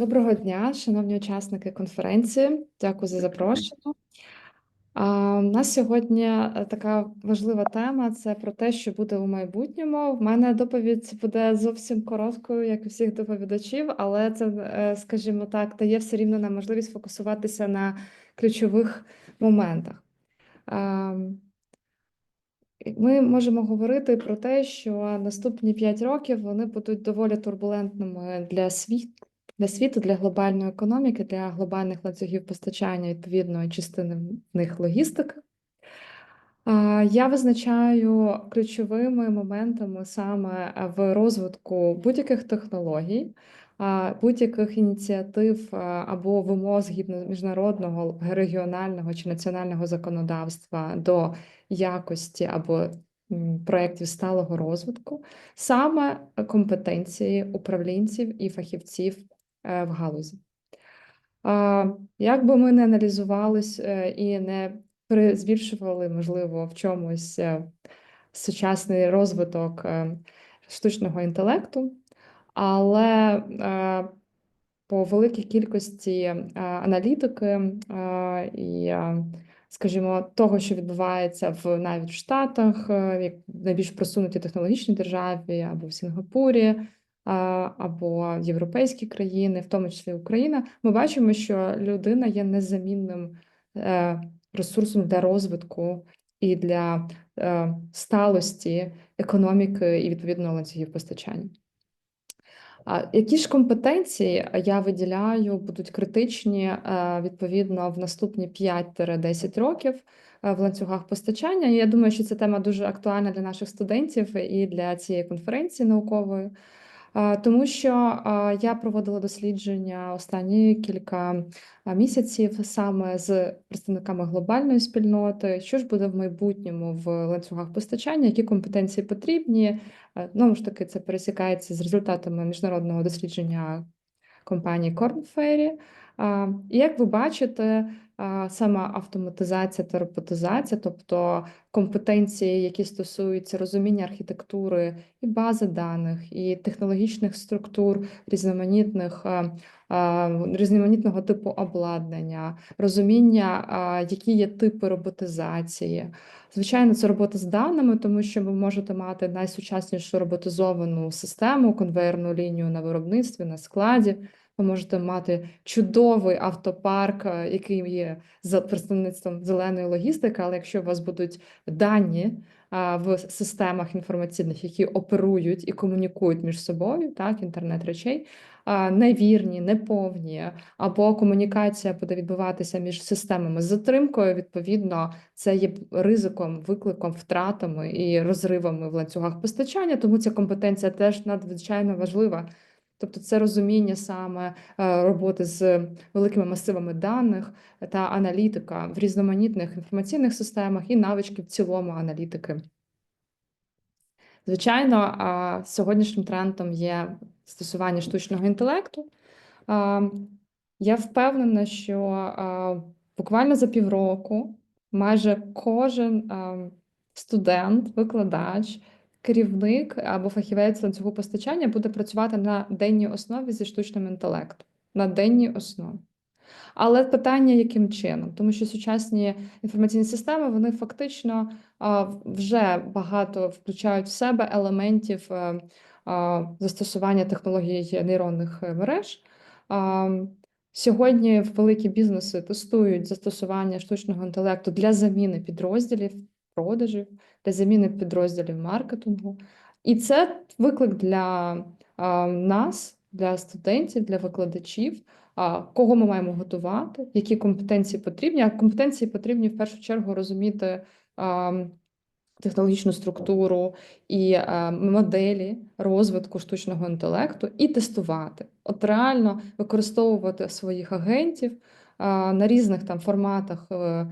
Доброго дня, шановні учасники конференції. Дякую за запрошення. А, У нас сьогодні е, така важлива тема це про те, що буде у майбутньому. В мене доповідь буде зовсім короткою, як і всіх доповідачів, але це, е, скажімо так, дає все рівно нам можливість фокусуватися на ключових моментах. А, Ми можемо говорити про те, що наступні 5 років вони будуть доволі турбулентними для світу, для світу, для глобальної економіки, для глобальних ланцюгів постачання відповідної частини в них логістики. Я визначаю ключовими моментами саме в розвитку будь-яких технологій, будь-яких ініціатив або вимог згідно міжнародного, регіонального чи національного законодавства до якості або проєктів сталого розвитку, саме компетенції управлінців і фахівців в галузі. Як би ми не аналізувались е, і не перезвіршували, можливо, в чомусь е, сучасний розвиток е, штучного інтелекту, але е, по великій кількості е, аналітики е, і, е, скажімо, того, що відбувається в навіть в Штатах, е, як найбільш просунутій технологічній державі або в Сінгапурі або європейські країни, в тому числі Україна, ми бачимо, що людина є незамінним е, ресурсом для розвитку і для е, сталості економіки і відповідно ланцюгів постачання. Які ж компетенції я виділяю будуть критичні е, відповідно в наступні 5-10 років в ланцюгах постачання? Я думаю, що ця тема дуже актуальна для наших студентів і для цієї конференції наукової. Тому що я проводила дослідження останні кілька місяців саме з представниками глобальної спільноти, що ж буде в майбутньому в ланцюгах постачання, які компетенції потрібні. Е, Знову ж таки, це пересікається з результатами міжнародного дослідження компанії Корнфері. Як ви бачите, а, сама автоматизація та роботизація, тобто компетенції, які стосуються розуміння архітектури і бази даних, і технологічних структур різноманітних, різноманітного типу обладнання, розуміння, які є типи роботизації. Звичайно, це робота з даними, тому що ви можете мати найсучаснішу роботизовану систему, конвейерну лінію на виробництві, на складі. Ви можете мати чудовий автопарк, е, який є за представництвом зеленої логістики, але якщо у вас будуть дані в системах інформаційних, які оперують і комунікують між собою, так, інтернет речей, невірні, неповні, або комунікація буде відбуватися між системами з затримкою, відповідно, це є ризиком, викликом, втратами і розривами в ланцюгах постачання, тому ця компетенція теж надзвичайно важлива. Тобто це розуміння саме е, роботи з великими масивами даних та аналітика в різноманітних інформаційних системах і навички в цілому аналітики. Звичайно, сьогоднішнім трендом є застосування штучного інтелекту. Я впевнена, що буквально за півроку майже кожен студент, викладач, керівник або фахівець ланцюгу постачання буде працювати на денній основі зі штучним інтелектом. На денній основі. Але питання, яким чином? Тому що сучасні інформаційні системи вони фактично вже багато включають в себе елементів е, застосування технологій нейронних е, мереж. Сьогодні великі бізнеси тестують застосування штучного інтелекту для заміни підрозділів продажів, для заміни підрозділів маркетингу. І це виклик для нас, для студентів, для викладачів, кого ми маємо готувати, які компетенції потрібні. А компетенції потрібні в першу чергу розуміти. Технологічну структуру і е, моделі розвитку штучного інтелекту і тестувати, от реально використовувати своїх агентів е, на різних там форматах е,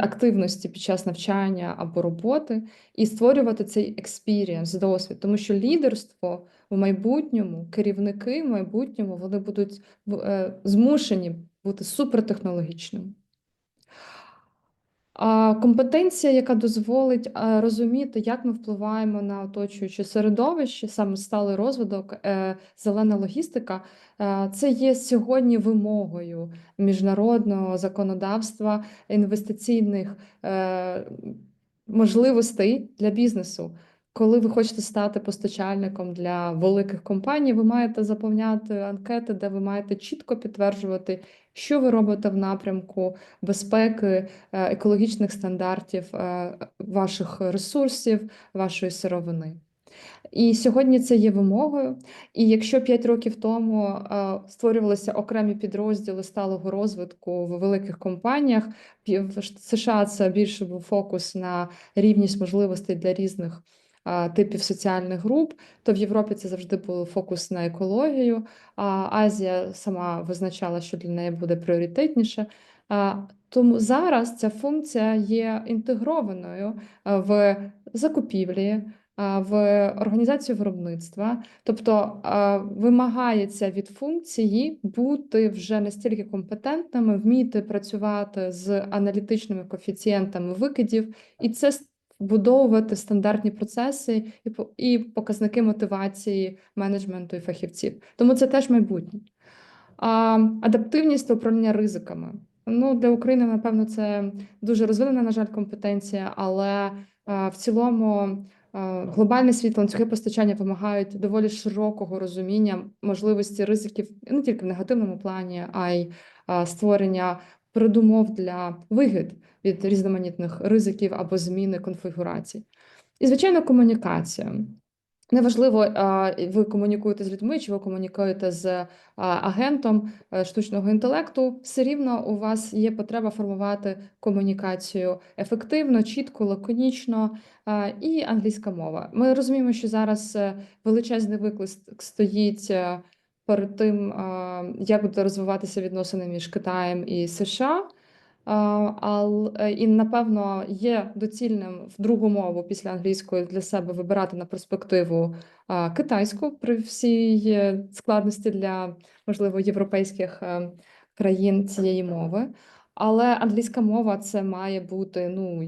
активності під час навчання або роботи, і створювати цей експірієнс, досвід, тому що лідерство в майбутньому, керівники в майбутньому, вони будуть е, змушені бути супертехнологічними. Компетенція, яка дозволить розуміти, як ми впливаємо на оточуюче середовище, саме сталий розвиток, е, зелена логістика, е, це є сьогодні вимогою міжнародного законодавства інвестиційних е, можливостей для бізнесу. Коли ви хочете стати постачальником для великих компаній, ви маєте заповняти анкети, де ви маєте чітко підтверджувати, що ви робите в напрямку безпеки, е, екологічних стандартів е, ваших ресурсів, вашої сировини. І сьогодні це є вимогою. І якщо 5 років тому е, створювалися окремі підрозділи сталого розвитку в великих компаніях, в США це більше був фокус на рівність можливостей для різних типів соціальних груп, то в Європі це завжди був фокус на екологію. А Азія сама визначала, що для неї буде пріоритетніше. Тому зараз ця функція є інтегрованою е, в закупівлі, в організацію виробництва, тобто вимагається від функції бути вже настільки компетентними, вміти працювати з аналітичними коефіцієнтами викидів, і це вбудовувати стандартні процеси і, і показники мотивації менеджменту і фахівців. Тому це теж майбутнє. А, адаптивність управління ризиками. Ну, для України, напевно, це дуже розвинена, на жаль, компетенція, але а, в цілому а, глобальний світ, ланцюги постачання вимагають доволі широкого розуміння можливості ризиків не тільки в негативному плані, а й а, створення передумов для вигід від різноманітних ризиків або зміни конфігурацій. І, звичайно, комунікація. Неважливо, ви комунікуєте з людьми, чи ви комунікуєте з агентом е, штучного інтелекту, все рівно у вас є потреба формувати комунікацію ефективно, чітко, лаконічно і англійська мова. Ми розуміємо, що зараз е, величезний виклик стоїть е, перед тим, як будуть розвиватися відносини між Китаєм і США. Е, і напевно є доцільним в другу мову після англійської для себе вибирати на перспективу китайську при всій складності для можливо європейських е, країн цієї мови. Але англійська мова це має бути ну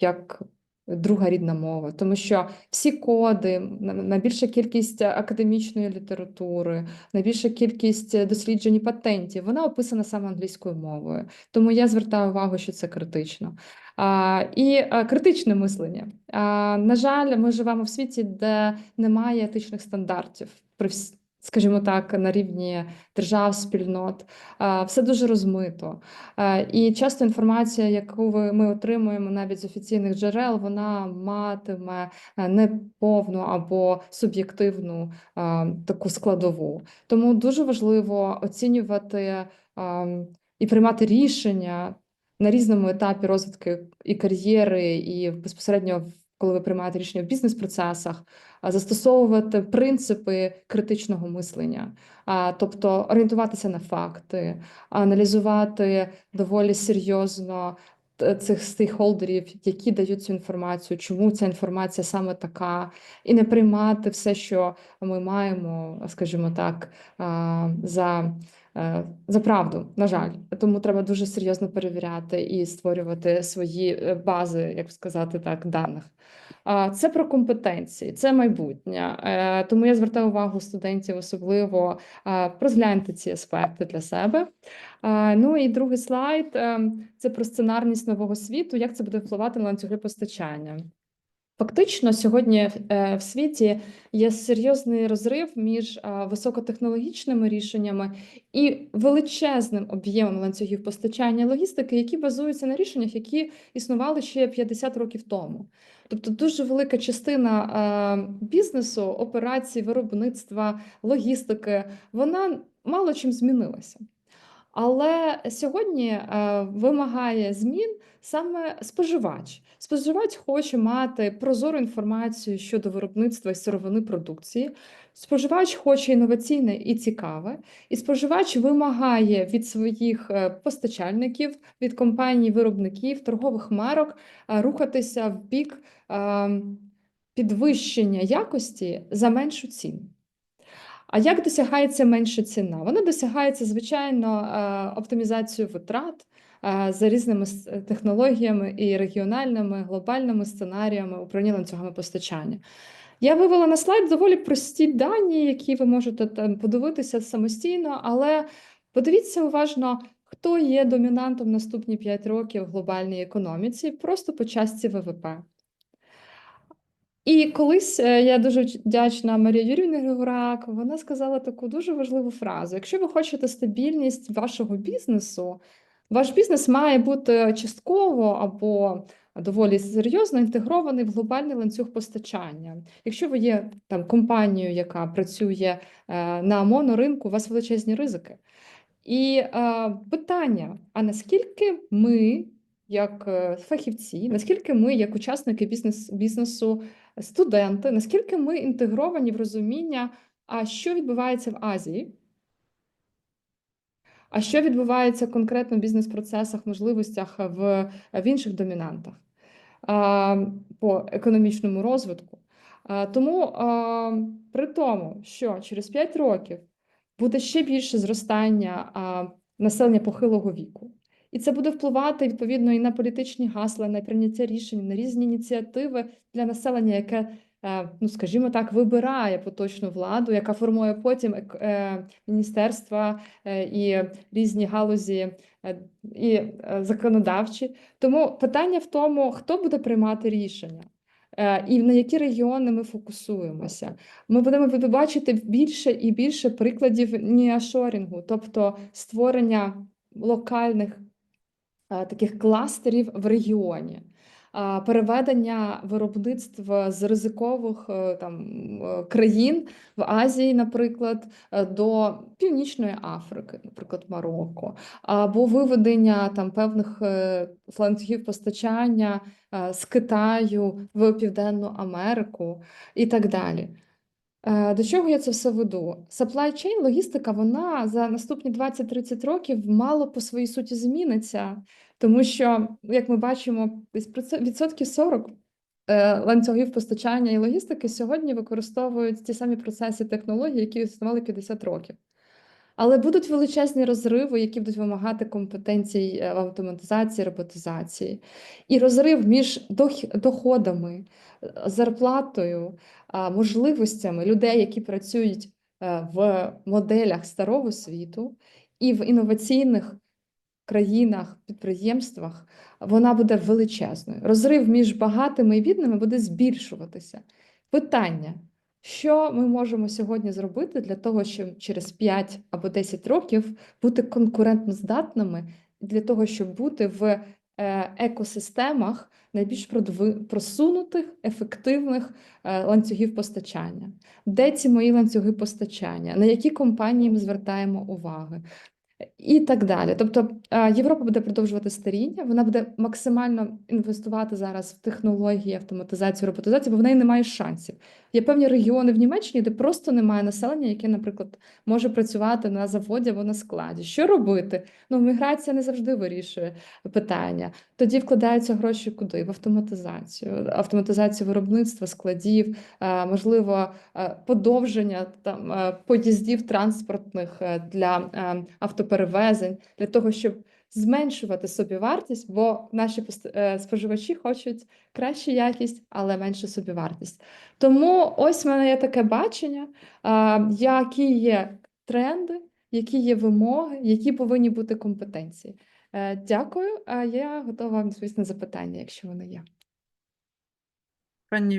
як друга рідна мова, тому що всі коди, найбільша кількість академічної літератури, найбільша кількість досліджень і патентів, вона описана саме англійською мовою. Тому я звертаю увагу, що це критично. А, і а, критичне мислення. А, на жаль, ми живемо в світі, де немає етичних стандартів, при вс- скажімо так, на рівні держав, спільнот. Все дуже розмито. І часто інформація, яку ми отримуємо навіть з офіційних джерел, вона матиме е, неповну або суб'єктивну таку складову. Тому дуже важливо оцінювати і приймати рішення на різному етапі розвитку і кар'єри, і безпосередньо коли ви приймаєте рішення в бізнес-процесах, застосовувати принципи критичного мислення, тобто орієнтуватися на факти, аналізувати доволі серйозно цих стейкхолдерів, які дають цю інформацію, чому ця інформація саме така, і не приймати все, що ми маємо, скажімо так, за, е, за правду, на жаль. Тому треба дуже серйозно перевіряти і створювати свої е, бази, як сказати так, даних. Це про компетенції, це майбутнє. Е, Тому я звертаю увагу студентів, особливо е, розгляньте ці аспекти для себе. Е, Ну і другий слайд е, це про сценарність нового світу, як це буде впливати на ланцюги постачання. Фактично, сьогодні е, в світі є серйозний розрив між високотехнологічними рішеннями і величезним об'ємом ланцюгів постачання логістики, які базуються на рішеннях, які існували ще 50 років тому. Тобто дуже велика частина бізнесу, операцій, виробництва, логістики, вона мало чим змінилася. Але сьогодні е, вимагає змін саме споживач. Споживач хоче мати прозору інформацію щодо виробництва і сировини продукції. Споживач хоче інноваційне і цікаве, і споживач вимагає від своїх е, постачальників, від компаній, виробників, торгових марок е, рухатися в бік е, підвищення якості за меншу ціну. А як досягається менша ціна? Вона досягається, звичайно, оптимізацією витрат, за різними технологіями і регіональними, глобальними сценаріями управління ланцюгами постачання. Я вивела на слайд доволі прості дані, які ви можете там подивитися самостійно, але подивіться уважно, хто є домінантом наступні 5 років в глобальній економіці, просто по частці ВВП. І колись е, я дуже вдячна Марії Юрівні Григорак. Вона сказала таку дуже важливу фразу: якщо ви хочете стабільність вашого бізнесу, ваш бізнес має бути частково або доволі серйозно інтегрований в глобальний ланцюг постачання. Якщо ви є там компанією, яка працює е, на моноринку, у вас величезні ризики. І е, питання: а наскільки ми, як е, фахівці, наскільки ми, як учасники бізнес, бізнесу, студенти, наскільки ми інтегровані в розуміння, а що відбувається в Азії? А що відбувається конкретно в бізнес-процесах, можливостях в, в інших домінантах по економічному розвитку? Тому при тому, що через 5 років буде ще більше зростання населення похилого віку, і це буде впливати відповідно і на політичні гасла, на прийняття рішень, на різні ініціативи для населення, яке, е, ну скажімо так, вибирає поточну владу, яка формує потім е, міністерства е, і різні галузі е, і е, законодавчі. Тому питання в тому, хто буде приймати рішення. е, І на які регіони ми фокусуємося? Ми будемо бачити більше і більше прикладів ніашорінгу, тобто створення локальних е, таких кластерів в регіоні. Переведення виробництв з ризикових е, там е, країн в Азії, наприклад, е, до Північної Африки, наприклад, Марокко, або виведення там певних ланцюгів постачання з Китаю в Південну Америку і так далі. До чого я це все веду? Supply chain, логістика, вона за наступні 20-30 років мало по своїй суті зміниться, тому що, як ми бачимо, десь відсотків 40 е, ланцюгів постачання і логістики сьогодні використовують ті самі процеси технології, які існували 50 років. Але будуть величезні розриви, які будуть вимагати компетенцій е, в автоматизації, роботизації. І розрив між доходами, е, зарплатою, можливостями людей, які працюють в моделях старого світу, і в інноваційних країнах, підприємствах, вона буде величезною. Розрив між багатими і бідними буде збільшуватися. Питання. Що ми можемо сьогодні зробити для того, щоб через 5 або 10 років бути конкурентноздатними для того, щоб бути в е, екосистемах найбільш просунутих, ефективних е, ланцюгів постачання? Де ці мої ланцюги постачання? На які компанії ми звертаємо уваги? І так далі. Тобто е, Європа буде продовжувати старіння, вона буде максимально інвестувати зараз в технології, автоматизацію, роботизацію, бо в неї немає шансів. Є певні регіони в Німеччині, де просто немає населення, яке, наприклад, може працювати на заводі або на складі. Що робити? Ну, міграція не завжди вирішує питання. Тоді вкладаються гроші куди? В автоматизацію, автоматизацію виробництва, складів, е, можливо, е, подовження там е, поїздів транспортних для автоперевезень, для того, щоб зменшувати собівартість, бо наші е, споживачі хочуть кращу якість, але меншу собівартість. Тому ось в мене є таке бачення, які є тренди, які є вимоги, які повинні бути компетенції. Е, Дякую. А я готова вам відповісти на запитання, якщо вони є. Пані